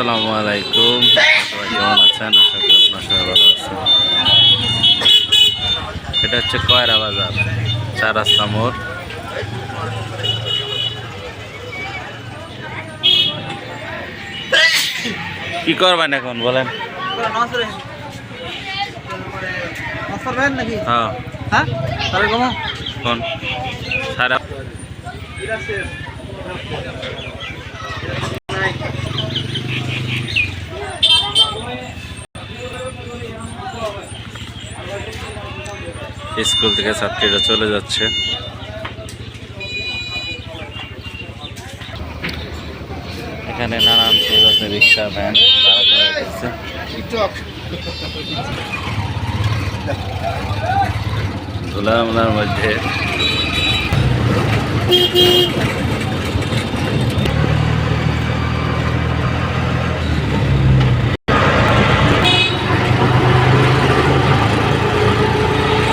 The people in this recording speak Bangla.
আসসালামু আলাইকুম। সবাই কেমন আছেন? আশা করি আপনার সবাই ভালো আছেন। এটা হচ্ছে কয়রা বাজার চার রাস্তা মোড়। কি করবেন এখন বলেন? নাকি? হ্যাঁ স্কুল থেকে ছাত্রীরা চলে যাচ্ছে। এখানে নানান রিক্সা ভ্যান রেখেছে ধুলামলার মধ্যে